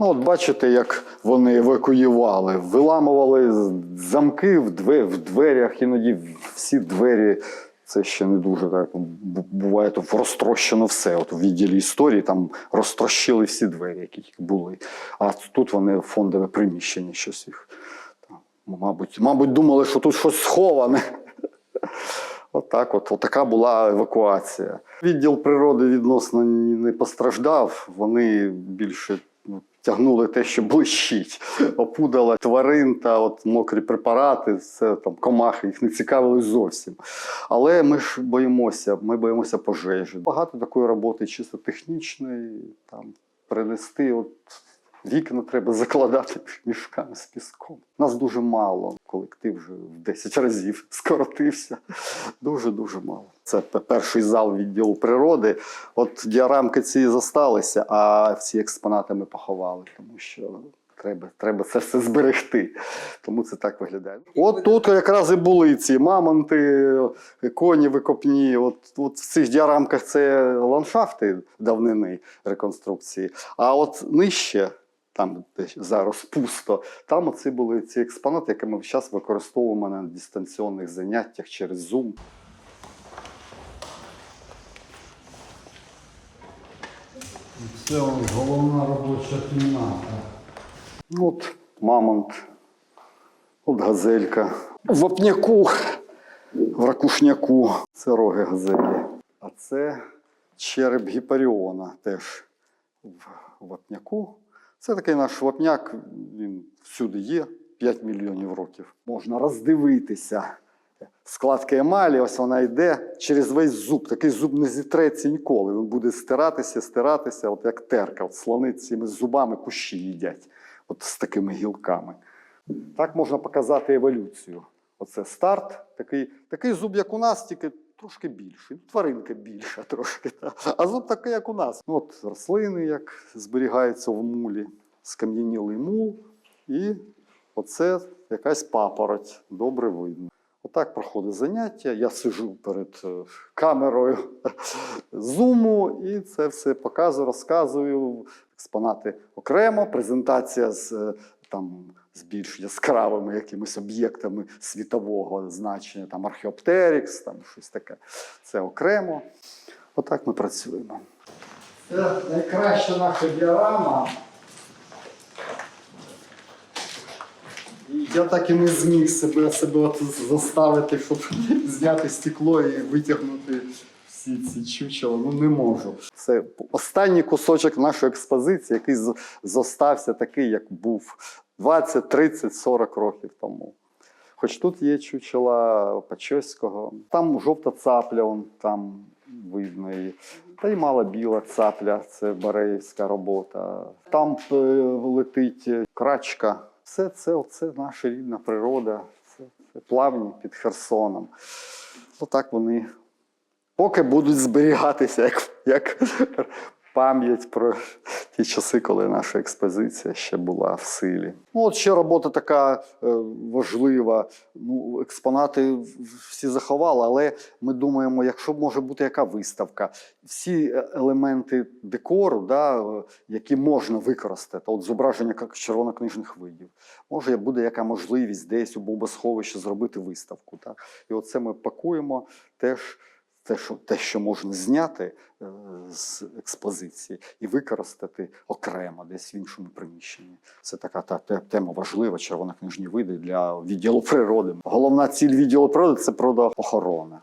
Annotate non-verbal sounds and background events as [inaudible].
Ну, от бачите, як вони евакуювали, виламували замки в, две- в дверях, іноді всі двері. Це ще не дуже так. Буває то розтрощено все. От у відділі історії там розтрощили всі двері, які були. А тут вони фондове приміщення, щось їх. Там, мабуть, мабуть, думали, що тут щось сховане. [laughs] Отак, от, от така була евакуація. Відділ природи відносно не постраждав. Вони більше тягнули те, що блищить. Опудала тварин та от мокрі препарати, це там комахи, їх не цікавили зовсім. Але ми ж боїмося, ми боїмося пожежі. Багато такої роботи чисто технічної, там принести. От, Вікна треба закладати [laughs] мішками з піском. Нас дуже мало. Колектив вже в 10 разів [laughs] скоротився. Дуже-дуже мало. Це перший зал відділу природи. От діарамки ці зосталися, а всі експонати ми поховали, тому що треба, треба це все зберегти. Тому це так виглядає. От тут якраз і були ці мамонти, коні викопні. От, от в цих діарамках це ландшафти давнини реконструкції. А от нижче, там де зараз пусто, там оці були ці експонати, які ми зараз використовуємо на дистанційних заняттях через Zoom. Це головна робоча кімната. Ну, От мамонт, от газелька. В вапняку, в ракушняку. Це роги газелі. А це череп гіпаріона теж в вапняку. Це такий наш вапняк, він всюди є, 5 мільйонів років. Можна роздивитися. Складка емалі, ось вона йде через весь зуб. Такий зуб не зітреться ніколи. Він буде стиратися, стиратися, от як терка. От слони цими зубами кущі їдять, от з такими гілками. Так можна показати еволюцію. Оце старт, такий, такий зуб, як у нас, тільки трошки більший. Тваринка більша [laughs] трошки. та. А зуб такий, як у нас. Ну, От рослини, як зберігаються в мулі, скам'янілий мул, і оце якась папороть, добре видно. Отак проходить заняття. Я сижу перед е, камерою [laughs] зуму і це все показую, розказую. Експонати окремо, презентація з е, там з більш яскравими якимись об'єктами світового значення, там археоптерікс, там щось таке. Це окремо. Отак ми працюємо. Це найкраща наша діарама. Я так і не зміг себе, себе от заставити, щоб зняти стекло і витягнути всі ці чучела. Ну не можу. Це останній кусочок нашої експозиції, який зостався такий, як був 20, 30, 40 років тому. Хоч тут є чучела Пачоського, там жовта цапля, он там видно її. Та й мала біла цапля, це Бареївська робота. Там е, летить е, крачка. Все це оце наша рідна природа, це, це плавні під Херсоном. Отак вони поки будуть зберігатися як, як пам'ять про ті часи, коли наша експозиція ще була в силі. Ну, от ще робота така е, важлива. Ну, експонати всі заховали, але ми думаємо, якщо може бути яка виставка, всі е, елементи декору, да, які можна використати, от зображення червонокнижних видів, може буде яка можливість десь у бомбосховищі зробити виставку. Так? І оце ми пакуємо теж. Те, що, те, що можна зняти е, з експозиції і використати окремо десь в іншому приміщенні. Це така та, тема важлива, червонокнижні види для відділу природи. Головна ціль відділу природи це природоохорона.